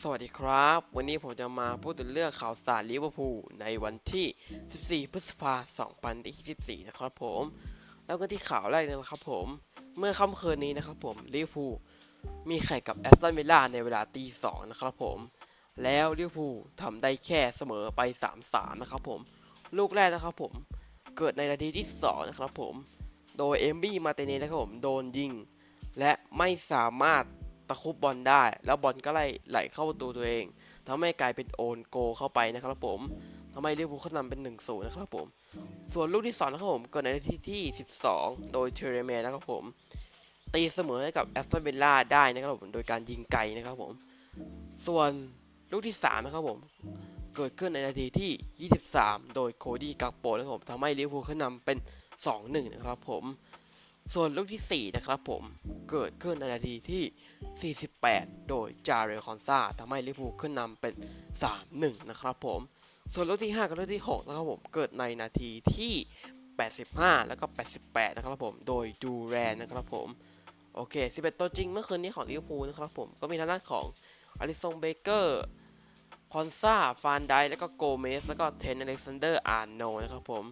สวัสดีครับ วันนี้ผมจะมาพูดถึงเรื่องข่าวสารลิเวอร์พูลในวันที่ 14 พฤษภาคม 2024 นะครับผม แล้วก็ที่ข่าวแรกนะครับผม เมื่อค่ำคืนนี้นะครับผมลิเวอร์พูลมีแข่งกับแอสตันวิลล่าในเวลาตีสองนะครับผม แล้วลิเวอร์พูลทำได้แค่เสมอไป 3-3 นะครับผม ลูกแรกนะครับผม เกิดในนาทีที่ 2 นะครับผม โดยเอมบี้มาเตเนสนะครับผมโดนยิง และไม่สามารถ ตะคุบบอลได้ แล้วบอลก็ไหลไหลเข้าประตูตัวเองทำให้กลายเป็นโอนโกเข้าไปนะครับผมทำให้ลิเวอร์พูลเขานำเป็น1นศูนย์นะครับผม ส่วนลูกที่2นะครับผมเกิดในนาทีที่ 12 โดยเทเรเมนะครับผม ตีเสมอให้กับแอสตันวิลล่าได้นะครับผม โดยการยิงไกลนะครับผม ส่วนลูกที่3นะครับผม เกิดขึ้นในนาทีที่ 23 โดยโคดี้กักโปนะครับผมทำให้ลิเวอร์พูลขึ้นนำเป็น 2-1 นะครับผม ส่วนลูกที่4นะครับผม เกิดขึ้นในนาทีที่ 48 โดยจาเรลคอนซาทำให้ลิเวอร์พูลขึ้นนำเป็น 3-1 นะครับผม ส่วนลูกที่ 5 กับลูกที่ 6 นะครับผม เกิดในนาทีที่ 85 แล้วก็ 88 นะครับผม โดยดูแรนนะครับผม โอเค 11 ตัวจริงเมื่อคืนนี้ของลิเวอร์พูลนะครับผม ก็มีทางด้านของอลิซงเบเกอร์คอนซาฟานไดแล้วก็โกเมส แล้วก็เทนอเล็กซานเดอร์อาร์โนนะครับผม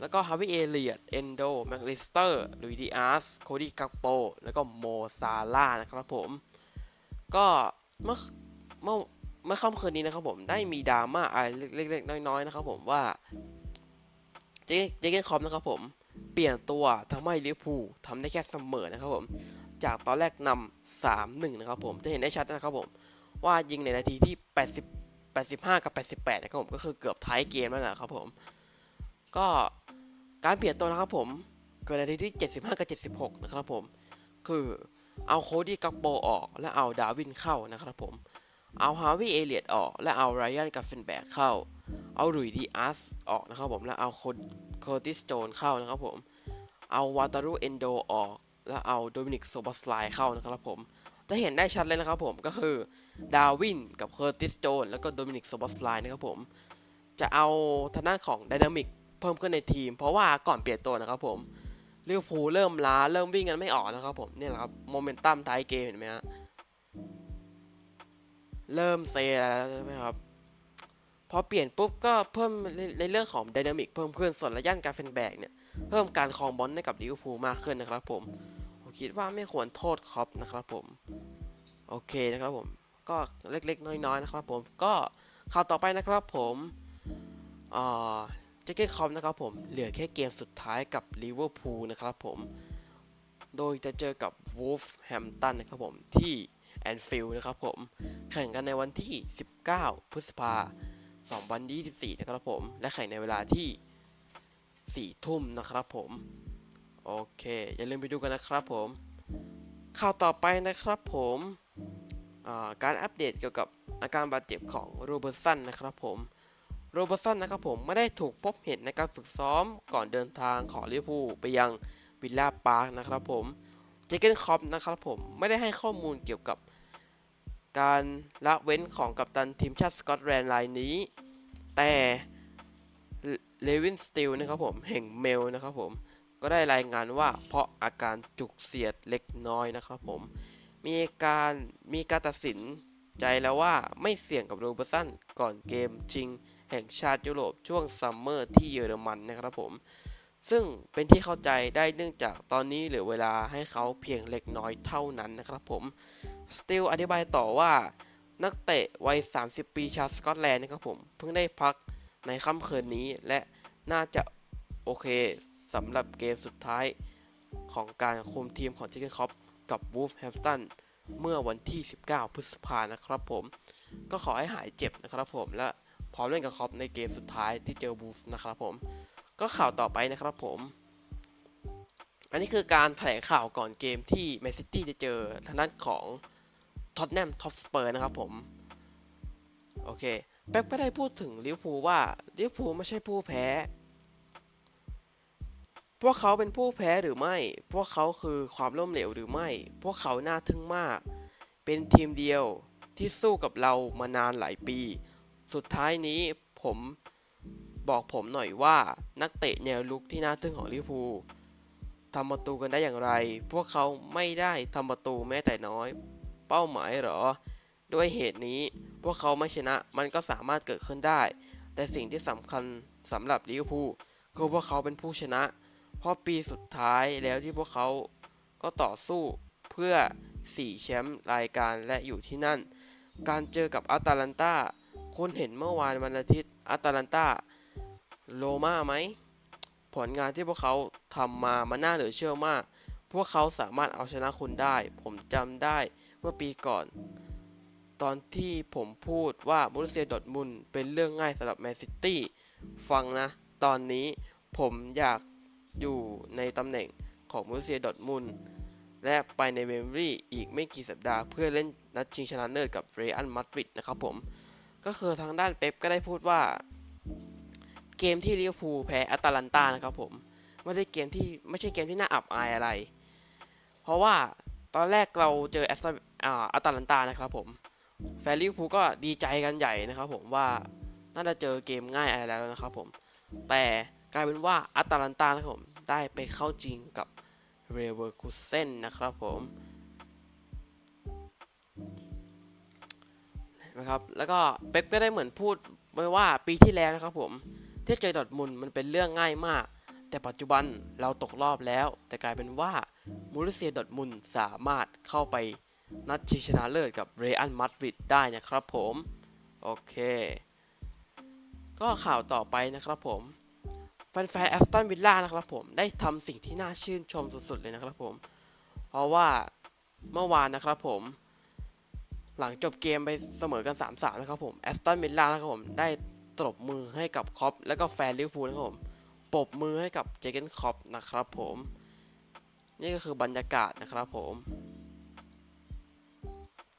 แล้วก็ฮาวิเอเลียดเอนโดแมคลิสเตอร์ลุยดิอาสโคดี้กักโป แล้วก็โมซาร่านะครับผม ก็เมื่อเมื่อเมื่อค่ำคืนนี้นะครับผมได้มีดราม่าอะไรเล็กๆน้อยๆนะครับผมว่าเจเจเกนคอมนะครับผม เปลี่ยนตัวทำให้ลิเวอร์พูลทำได้แค่เสมอนะครับผม จากตอนแรกนำสามหนึ่งนะครับผมจะเห็นได้ชัดนะครับผม ว่ายิงในนาทีที่ 80 85 กับ 88 นะครับผม ก็คือเกือบท้ายเกมแล้วนะครับผม ก็ การเปลี่ยนตัวนะครับผม เกิดในทีที่ 75 กับ 76 นะครับผม คือเอาโคดี้กักโบออกและเอาดาวินเข้านะครับผม เอาฮาวิเอเลียดออก และเอาไรอันกับเฟนแบกเข้า เอาหลุยดีอาสออกนะครับผม และเอาโคติสโจนเข้านะครับผม เอาวาตารุเอนโดออก และเอาโดมินิกโซบัสไลเข้านะครับผมจะเห็นได้ชัดเลยนะครับผมก็คือดาวินกับเคอร์ติสโจนแล้วก็โดมินิกโซบัสไลนะครับผม จะเอาทางด้านของไดนามิก เพิ่มขึ้นในทีม เพราะว่าก่อนเปลี่ยนตัวนะครับผมลิเวอร์พูลเริ่มล้าเริ่มวิ่งกันไม่ออกนะครับผมนี่แหละครับโมเมนตัมท้ายเกมเห็นไหมฮะเริ่มเซแล้วใช่ไหมครับพอเปลี่ยนปุ๊บก็เพิ่มในเรื่องของไดนามิกเพิ่มขึ้นส่วนระยะการเฟนแบกเนี่ยเพิ่มการครองบอลให้กับลิเวอร์พูลมากขึ้นนะครับผมผมคิดว่าไม่ควรโทษครอปนะครับผมโอเคนะครับผมก็เล็กๆ น้อยๆนะครับผมก็ข่าวต่อไปนะครับผมอ่า เจเกนคอมนะครับผมเหลือแค่เกมสุดท้ายกับลิเวอร์พูลนะครับผมโดยจะเจอกับวูฟแฮมตันนะครับผมที่แอนฟิลด์นะครับผมแข่งกันในวันที่ 19 พฤษภาคม2024 นะครับผม และแข่งในเวลาที่ 4 ทุ่มนะครับผม โอเค อย่าลืมไปดูกันนะครับผม ข่าวต่อไปนะครับผมการอัปเดตเกี่ยวกับอาการบาดเจ็บของโรเบอร์สันนะครับผม โรเบอร์สันนะครับผมไม่ได้ถูกพบเห็นในการฝึกซ้อมก่อนเดินทางของลิเวอร์พูลไปยังวิลล่าพาร์คนะครับผมเจเกนคอปนะครับผมไม่ได้ให้ข้อมูลเกี่ยวกับการละเว้นของกัปตันทีมชาติสกอตแลนด์รายนี้ แต่เลวินสติลนะครับผมแห่งเมลนะครับผมก็ได้รายงานว่าเพราะอาการจุกเสียดเล็กน้อยนะครับผมมีการมีการตัดสินใจแล้วว่าไม่เสี่ยงกับโรเบอร์สันก่อนเกมชิง แห่งชาติยุโรปช่วงซัมเมอร์ที่เยอรมันนะครับผม ซึ่งเป็นที่เข้าใจได้เนื่องจากตอนนี้เหลือเวลาให้เขาเพียงเล็กน้อยเท่านั้นนะครับผม สติลอธิบายต่อว่านักเตะวัย 30 ปีชาวสกอตแลนด์นะครับผม เพิ่งได้พักในค่ำคืนนี้และน่าจะโอเคสำหรับเกมสุดท้ายของการคุมทีมของเจคเกนคอปกับวูฟแฮมป์ตันเมื่อวันที่ 19 พฤษภานะครับผม ก็ขอให้หายเจ็บนะครับผมและ พร้อมเล่นกับคอปในเกมสุดท้ายที่เจอวูฟนะครับผมก็ข่าวต่อไปนะครับผม อันนี้คือการแถลงข่าวก่อนเกมที่แมนซิตี้จะเจอทางด้านของท็อตแนมท็อปสเปอร์นะครับผม โอเค แป๊บก็ได้พูดถึงลิเวอร์พูลว่าลิเวอร์พูลไม่ใช่ผู้แพ้ พวกเขาเป็นผู้แพ้หรือไม่ พวกเขาคือความล้มเหลวหรือไม่ พวกเขาน่าทึ่งมาก เป็นทีมเดียวที่สู้กับเรามานานหลายปี สุดท้ายนี้ผมบอกผมหน่อยว่านักเตะแนวลุกที่น่าทึ่งของลิเวอร์พูลทำประตูกันได้อย่างไร พวกเขาไม่ได้ทำประตูแม้แต่น้อย เป้าหมายหรอ ด้วยเหตุนี้พวกเขาไม่ชนะมันก็สามารถเกิดขึ้นได้ แต่สิ่งที่สำคัญสำหรับลิเวอร์พูลคือพวกเขาเป็นผู้ชนะ เพราะปีสุดท้ายแล้วที่พวกเขาก็ต่อสู้เพื่อ 4 แชมป์รายการและอยู่ที่นั่น การเจอกับอาตาลันตา คุณเห็นเมื่อวานวันอาทิตย์อาตาลันตาโลมาไหม ผลงานที่พวกเขาทำมามันน่าเหลือเชื่อมาก พวกเขาสามารถเอาชนะคุณได้ ผมจำได้เมื่อปีก่อน ตอนที่ผมพูดว่ามูริเซียดอทมุนด์เป็นเรื่องง่ายสำหรับแมนซิตี้ ฟังนะ ตอนนี้ผมอยากอยู่ในตำแหน่งของมูริเซียดอทมุนด์และไปในเวมบรีอีกไม่กี่สัปดาห์เพื่อเล่นนัดชิงชนะเลิศกับเรอัลมาดริดนะครับผม ก็คือทางด้านเป๊ปก็ได้พูดว่า เกมที่ลิเวอร์พูลแพ้แอตแลนตานะครับผมไม่ได้เกมที่ไม่ใช่เกมที่น่าอับอายอะไร เพราะว่าตอนแรกเราเจอแอสตันอ่าแอตแลนตานะครับผมแฟนลิเวอร์พูลก็ดีใจกันใหญ่นะครับผมว่าน่าจะเจอเกมง่ายอะไรแล้วนะครับผม แต่กลายเป็นว่าแอตแลนตานะครับผมได้ไปเข้าจริงกับเรเวอร์คูเซนนะครับผม นะครับ แล้วก็เป๊ปก็ได้เหมือนพูดไว้ว่าปีที่แล้วนะครับผมที่เจอดอทมุนมันเป็นเรื่องง่ายมาก แต่ปัจจุบันเราตกรอบแล้ว แต่กลายเป็นว่ามูริเซียดอทมุนสามารถเข้าไปนัดชิงชนะเลิศกับเรอัลมาดริดได้นะครับผม โอเค ก็ข่าวต่อไปนะครับผมแฟนๆแอสตันวิลล่านะครับผมได้ทำสิ่งที่น่าชื่นชมสุดๆเลยนะครับผม เพราะว่าเมื่อวานนะครับผม หลังจบเกมไปเสมอกัน 3-3 นะครับผมแอสตันวิลล่านะครับผมได้ตบมือให้กับคอปและก็แฟนลิเวอร์พูลนะครับผมปบมือให้กับเจเกนคอปนะครับผม นี่ก็คือบรรยากาศนะครับผม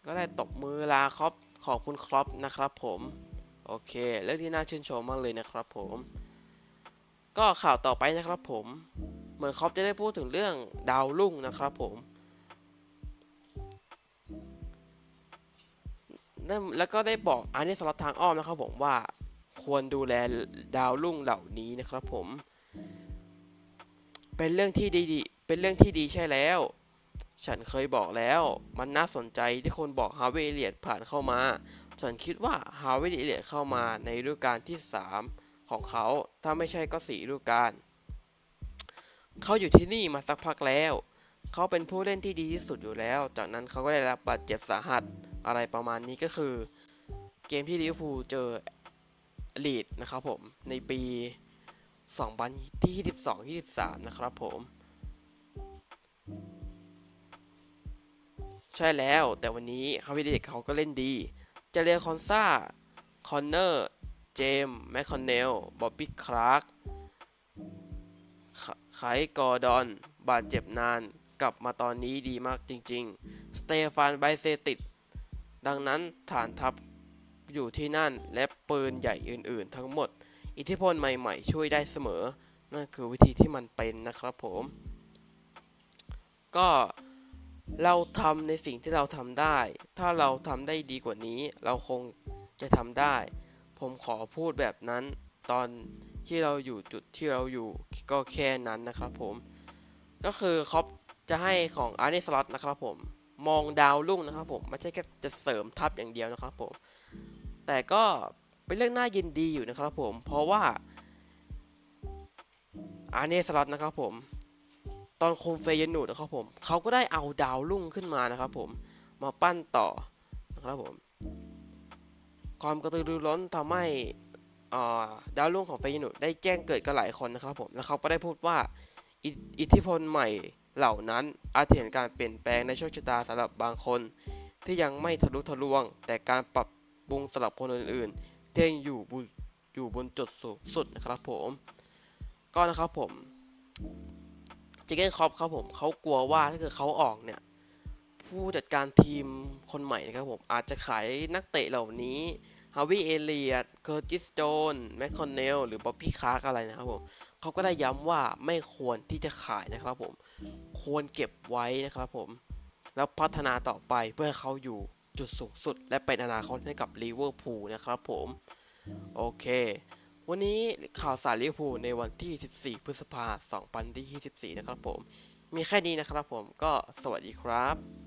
ก็ได้ตบมือลาครอปขอบคุณครอปนะครับผมโอเคเรื่องที่น่าชื่นชมมากเลยนะครับผม ก็ข่าวต่อไปนะครับผม เหมือนครอปจะได้พูดถึงเรื่องดาวรุ่งนะครับผม แล้วก็ได้บอกอันนี้สำหรับทางอ้อมนะครับผมว่าควรดูแลดาวรุ่งเหล่านี้นะครับผม เป็นเรื่องที่ดีเป็นเรื่องที่ดีใช่แล้ว ฉันเคยบอกแล้ว มันน่าสนใจที่คนบอกฮาร์เวเลียดผ่านเข้ามา ฉันคิดว่าฮาร์เวเลียดเข้ามาในฤดูกาลที่ 3 ของเขา ถ้าไม่ใช่ก็สี่ฤดูกาลเขาอยู่ที่นี่มาสักพักแล้ว เขาเป็นผู้เล่นที่ดีที่สุดอยู่แล้ว จากนั้นเขาก็ได้รับบาดเจ็บสาหัส อะไรประมาณนี้ก็คือ เกมที่ลิเวอร์พูลเจอลีดนะครับผม ในปี 2000ที่ 22-23 นะครับผม ใช่แล้วแต่วันนี้ฮาวิเดกเขาก็เล่นดี เจเรียคอนซาคอนเนอร์เจมส์แมคคอนเนล บอบบี้คลาร์กไคกอร์ดอน บาดเจ็บนาน กลับมาตอนนี้ดีมากจริง ๆ สเตฟานไบเซติด ดังนั้นฐานทัพอยู่ที่นั่นและปืนใหญ่อื่นๆ ทั้งหมด อิทธิพลใหม่ๆ ช่วยได้เสมอ นั่นคือวิธีที่มันเป็นนะครับผม ก็เราทำในสิ่งที่เราทำได้ ถ้าเราทำได้ดีกว่านี้ เราคงจะทำได้ ผมขอพูดแบบนั้น ตอนที่เราอยู่จุดที่เราอยู่ก็แค่นั้นนะครับผม ก็คือครอปจะให้ของอาร์เนสล็อตนะครับผม มองดาวรุ่งนะครับผมไม่ใช่แค่จะเสริมทัพอย่างเดียวนะครับผมแต่ก็เป็นเรื่องน่ายินดีอยู่นะครับผมเพราะว่าอาร์เนสล็อตนะครับผมตอนโคมเฟยนูดนะครับผมเขาก็ได้เอาดาวรุ่งขึ้นมานะครับผมมาปั้นต่อนะครับผมความกระตือรือร้นทำให้ดาวรุ่งของเฟยนูดได้แจ้งเกิดกับหลายคนนะครับผมแล้วเขาก็ได้พูดว่าอิอิทธิพลใหม่ เหล่านั้นอาจจะเห็นการเปลี่ยนแปลงในโชคชะตาสำหรับบางคน ที่ยังไม่ทะลุทะลวง แต่การปรับปรุงสำหรับคนอื่นๆที่ยังอยู่บนอยู่บนจุดสูงสุดนะครับผม ก็นะครับผมเจเกนคอปครับผมเขากลัวว่าถ้าเกิดเขาออกเนี่ยผู้จัดการทีมคนใหม่นะครับผมอาจจะขายนักเตะเหล่านี้ ฮาวิเอเลียดเคอร์ติสโจนแมคคอนเนลหรือบ๊อบบี้คาร์กอะไรนะครับผมเขาก็ได้ย้ำว่าไม่ควรที่จะขายนะครับผม ควรเก็บไว้นะครับผม แล้วพัฒนาต่อไปเพื่อให้เขาอยู่จุดสูงสุด และเป็นอนาคตให้กับลิเวอร์พูลนะครับผม โอเค วันนี้ข่าวสารลิเวอร์พูลในวันที่ 14 พฤษภาคม 2024 นะครับผม มีแค่นี้นะครับผมก็สวัสดีครับ